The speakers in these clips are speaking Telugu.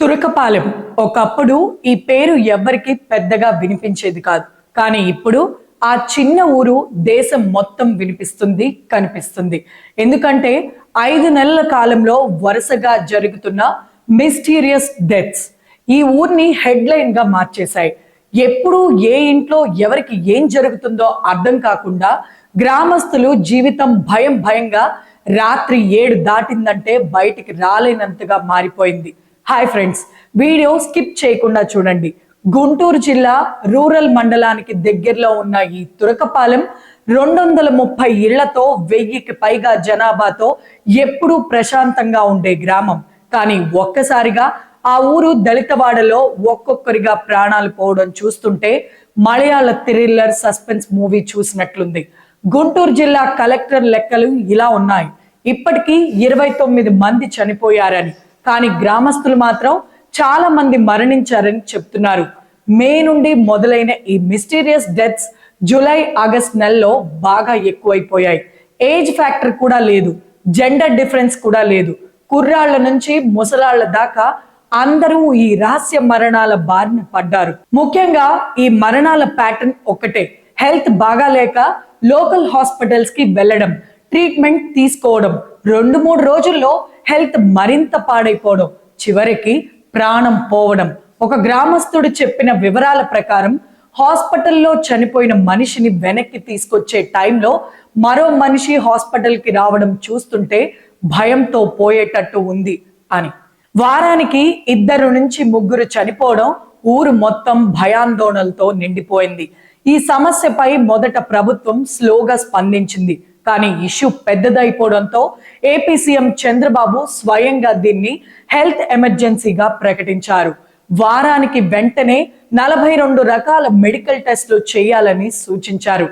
తురకపాలెం ఒకప్పుడు ఈ పేరు ఎవ్వరికి పెద్దగా వినిపించేది కాదు. కానీ ఇప్పుడు ఆ చిన్న ఊరు దేశం మొత్తం వినిపిస్తుంది కనిపిస్తుంది. ఎందుకంటే ఐదు నెలల కాలంలో వరుసగా జరుగుతున్న మిస్టీరియస్ డెత్స్ ఈ ఊరిని హెడ్లైన్గా మార్చేశాయి. ఎప్పుడు ఏ ఇంట్లో ఎవరికి ఏం జరుగుతుందో అర్థం కాకుండా గ్రామస్తులు జీవితం భయం భయంగా రాత్రి ఏడు దాటిందంటే బయటికి రాలేనంతగా మారిపోయింది. హాయ్ ఫ్రెండ్స్ వీడియో స్కిప్ చేయకుండా చూడండి. గుంటూరు జిల్లా రూరల్ మండలానికి దగ్గరలో ఉన్న ఈ తురకపాలెం రెండు వందల ముప్పై ఇళ్ళతో వెయ్యికి పైగా జనాభాతో ఎప్పుడూ ప్రశాంతంగా ఉండే గ్రామం. కానీ ఒక్కసారిగా ఆ ఊరు దళితవాడలో ఒక్కొక్కరిగా ప్రాణాలు పోవడం చూస్తుంటే మలయాళ థ్రిల్లర్ సస్పెన్స్ మూవీ చూసినట్లుంది. గుంటూరు జిల్లా కలెక్టర్ లెక్కలు ఇలా ఉన్నాయి. ఇప్పటికీ ఇరవై తొమ్మిది మంది చనిపోయారని కానీ గ్రామస్తులు మాత్రం చాలా మంది మరణించారని చెప్తున్నారు. మే నుండి మొదలైన ఈ మిస్టీరియస్ డెత్స్ జూలై ఆగస్ట్ నెలలో బాగా ఎక్కువైపోయాయి. ఏజ్ ఫ్యాక్టర్ కూడా లేదు జెండర్ డిఫరెన్స్ కూడా లేదు. కుర్రాళ్ళ నుంచి ముసలాళ్ళ దాకా అందరూ ఈ రహస్య మరణాల బారిన పడ్డారు. ముఖ్యంగా ఈ మరణాల ప్యాటర్న్ ఒకటే హెల్త్ బాగాలేక లోకల్ హాస్పిటల్స్కి వెళ్ళడం ట్రీట్మెంట్ తీసుకోవడం. రెండు మూడు రోజుల్లో హెల్త్ మరింత పాడైపోవడం చివరికి ప్రాణం పోవడం. ఒక గ్రామస్తుడు చెప్పిన వివరాల ప్రకారం హాస్పిటల్లో చనిపోయిన మనిషిని వెనక్కి తీసుకొచ్చే టైంలో మరో మనిషి హాస్పిటల్కి రావడం చూస్తుంటే భయంతో పోయేటట్టు ఉంది అని. వారానికి ఇద్దరు నుంచి ముగ్గురు చనిపోవడం ఊరు మొత్తం భయాందోళనలతో నిండిపోయింది. ఈ సమస్యపై మొదట ప్రభుత్వం స్లోగా స్పందించింది. కానీ ఇష్యూ పెద్దదైపోవడంతో ఏపీ సీఎం చంద్రబాబు స్వయంగా దీన్ని హెల్త్ ఎమర్జెన్సీగా ప్రకటించారు. వారానికి వెంటనే నలభై రెండు రకాల మెడికల్ టెస్టులు చేయాలని సూచించారు.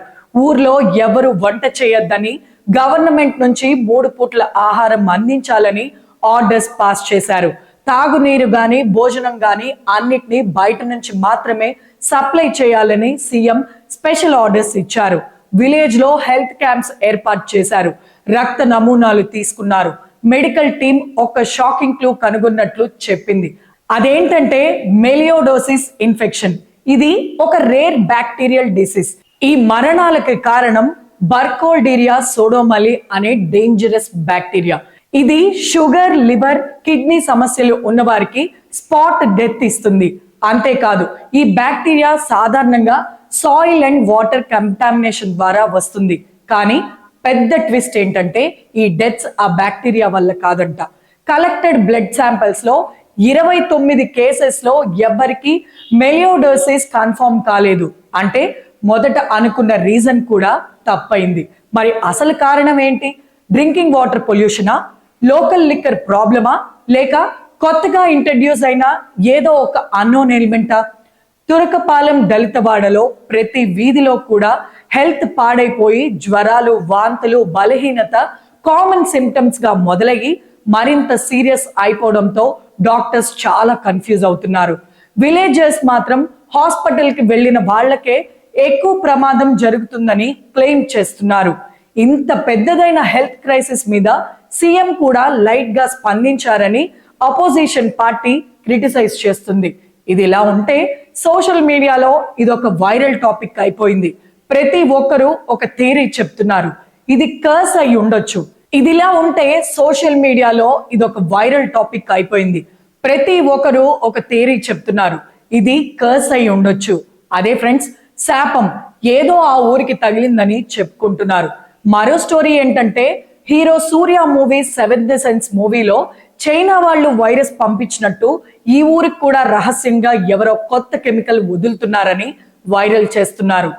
ఊర్లో ఎవరు వంట చేయొద్దని గవర్నమెంట్ నుంచి మూడు పూట్ల ఆహారం అందించాలని ఆర్డర్స్ పాస్ చేశారు. తాగునీరు గాని భోజనం గాని అన్నిటినీ బయట నుంచి మాత్రమే సప్లై చేయాలని సీఎం స్పెషల్ ఆర్డర్స్ ఇచ్చారు. విలేజ్లో హెల్త్ క్యాంప్స్ ఏర్పాటు చేశారు. రక్త నమూనాలు తీసుకున్నారు. మెడికల్ టీం ఒక షాకింగ్ క్లూ కనుగొన్నట్లు చెప్పింది. అదేంటంటే మెలియోడోసిస్ ఇన్ఫెక్షన్. ఇది ఒక రేర్ బ్యాక్టీరియల్ డిసీజ్. ఈ మరణాలకు కారణం బర్కోల్డీరియా సోడోమలి అనే డేంజరస్ బ్యాక్టీరియా. ఇది షుగర్ లివర్ కిడ్నీ సమస్యలు ఉన్నవారికి స్పాట్ డెత్ ఇస్తుంది. అంతేకాదు ఈ బ్యాక్టీరియా సాధారణంగా సాయిల్ అండ్ వాటర్ కంటామినేషన్ ద్వారా వస్తుంది. కానీ పెద్ద ట్విస్ట్ ఏంటంటే ఈ డెత్స్ ఆ బ్యాక్టీరియా వల్ల కాదంట. కలెక్టెడ్ బ్లడ్ శాంపిల్స్లో ఇరవై తొమ్మిది కేసెస్లో ఎవరికి మెలియోడోసిస్ కన్ఫర్మ్ కాలేదు. అంటే మొదట అనుకున్న రీజన్ కూడా తప్పైంది. మరి అసలు కారణం ఏంటి? డ్రింకింగ్ వాటర్ పొల్యూషనా? లోకల్ లిక్కర్ ప్రాబ్లమా? లేక కొత్తగా ఇంట్రడ్యూస్ అయిన ఏదో ఒక అన్నోన్ ఎలిమెంటా? తురకపాలెం దళితవాడలో ప్రతి వీధిలో కూడా హెల్త్ పాడైపోయి జ్వరాలు వాంతులు బలహీనత కామన్ సిమ్టమ్స్గా మొదలయ్యి మరింత సీరియస్ అయిపోవడంతో డాక్టర్స్ చాలా కన్ఫ్యూజ్ అవుతున్నారు. విలేజర్స్ మాత్రం హాస్పిటల్కి వెళ్ళిన వాళ్ళకే ఎక్కువ ప్రమాదం జరుగుతుందని క్లెయిమ్ చేస్తున్నారు. ఇంత పెద్దదైన హెల్త్ క్రైసిస్ మీద సీఎం కూడా లైట్గా స్పందించారని అపోజిషన్ పార్టీ క్రిటిసైజ్ చేస్తుంది. ఇది ఇలా ఉంటే సోషల్ మీడియాలో ఇది ఒక వైరల్ టాపిక్ అయిపోయింది. ప్రతి ఒక్కరూ ఒక థియరీ చెప్తున్నారు. ఇది కర్స్ అయి ఉండొచ్చు. ఇదిలా ఉంటే సోషల్ మీడియాలో ఇది ఒక వైరల్ టాపిక్ అయిపోయింది. ప్రతి ఒక్కరు ఒక థియరీ చెప్తున్నారు. ఇది కర్స్ అయి ఉండొచ్చు. అదే ఫ్రెండ్స్ శాపం. ఏదో ఆ ఊరికి తగిలిందని చెప్పుకుంటున్నారు. మరో స్టోరీ ఏంటంటే hero Suriya movie seventh sense మూవీలో చైనా వాళ్ళు వైరస్ పంపించినట్టు ఈ ఊరికి కూడా రహస్యంగా ఎవరో కొత్త కెమికల్ వదులుతున్నారని వైరల్ చేస్తున్నారు.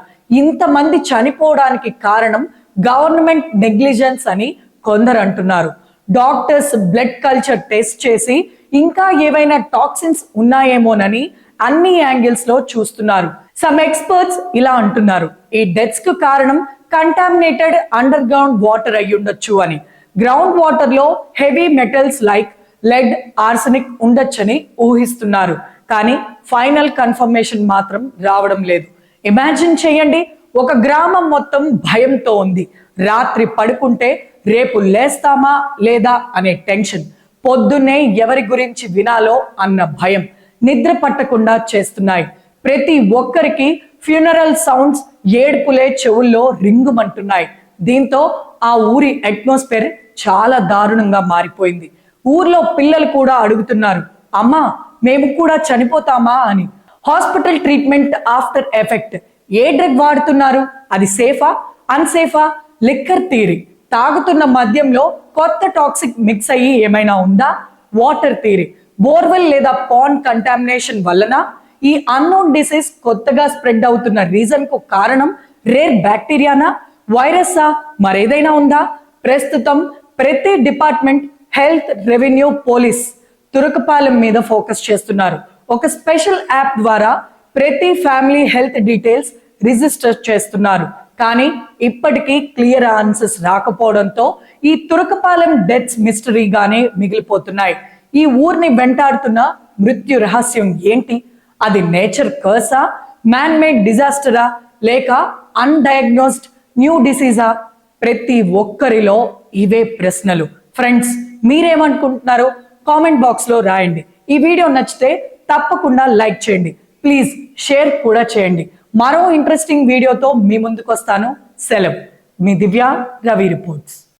ఇంతమంది చనిపోవడానికి కారణం గవర్నమెంట్ నెగ్లిజెన్స్ అని కొందరు అంటున్నారు. డాక్టర్స్ బ్లడ్ కల్చర్ టెస్ట్ చేసి ఇంకా ఏవైనా టాక్సిన్స్ ఉన్నాయేమోనని అన్ని యాంగిల్స్లో చూస్తున్నారు. సమ్ ఎక్స్పర్ట్స్ ఇలా అంటున్నారు. ఈ డెత్స్కు కారణం కంటామినేటెడ్ అండర్ గ్రౌండ్ వాటర్ అయ్యుండొచ్చు అని. గ్రౌండ్ వాటర్లో heavy metals like lead arsenic ఉండొచ్చని ఊహిస్తున్నారు. కానీ ఫైనల్ కన్ఫర్మేషన్ మాత్రం రావడం లేదు. ఇమాజిన్ చేయండి ఒక గ్రామం మొత్తం భయంతో ఉంది. రాత్రి పడుకుంటే రేపు లేస్తామా లేదా అనే టెన్షన్. పొద్దున్నే ఎవరి గురించి వినాలో అన్న భయం నిద్ర పట్టకుండా చేస్తున్నాయి. ప్రతి ఒక్కరికి ఫ్యూనరల్ సౌండ్స్ ఏడుపులే చెవుల్లో రింగుమంటున్నాయి. దీంతో ఆ ఊరి అట్మాస్ఫియర్ చాలా దారుణంగా మారిపోయింది. ఊర్లో పిల్లలు కూడా అడుగుతున్నారు అమ్మా మేము కూడా చనిపోతామా? అని. Hospital treatment after effect. ఏ డ్రగ్ వాడుతున్నారు? అది సేఫా? అన్సేఫా? లిక్కర్ థీరీ తాగుతున్న మద్యంలో కొత్త టాక్సిక్ మిక్స్ అయ్యి ఏమైనా ఉందా? వాటర్ థీరీ బోర్వెల్ లేదా పాన్ కంటామినేషన్ వలన ఈ అన్నోన్ డిసీజ్ కొత్తగా స్ప్రెడ్ అవుతున్న రీజన్కు కారణం రేర్ బ్యాక్టీరియానా? వైరస్సా? మరేదైనా ఉందా? ప్రస్తుతం ప్రతి department health revenue police Turakapalem మీద ఫోకస్ చేస్తున్నారు. ఒక స్పెషల్ యాప్ ద్వారా ప్రతి ఫ్యామిలీ హెల్త్ డీటెయిల్స్ రిజిస్టర్ చేస్తున్నారు. కానీ ఇప్పటికీ క్లియర్ ఆన్సర్స్ రాకపోవడంతో ఈ తురకపాలెం డెత్స్ మిస్టరీగానే మిగిలిపోతున్నాయి. ఈ ఊరిని వెంటాడుతున్న మృత్యు రహస్యం ఏంటి? అది నేచర్ కర్సా? మ్యాన్ మేడ్ డిజాస్టరా? లేక అన్డయాగ్నోస్డ్ న్యూ డిసీజా? ప్రతి ఒక్కరిలో ఇవే ప్రశ్నలు. ఫ్రెండ్స్ మీరేమనుకుంటున్నారో? కామెంట్ బాక్స్లో రాయండి. ఈ వీడియో నచ్చితే తప్పకుండా లైక్ చేయండి. ప్లీజ్ షేర్ కూడా చేయండి. మరో ఇంట్రెస్టింగ్ వీడియోతో మీ ముందుకు వస్తాను సెలవు. మీ దివ్య రవి రిపోర్ట్స్.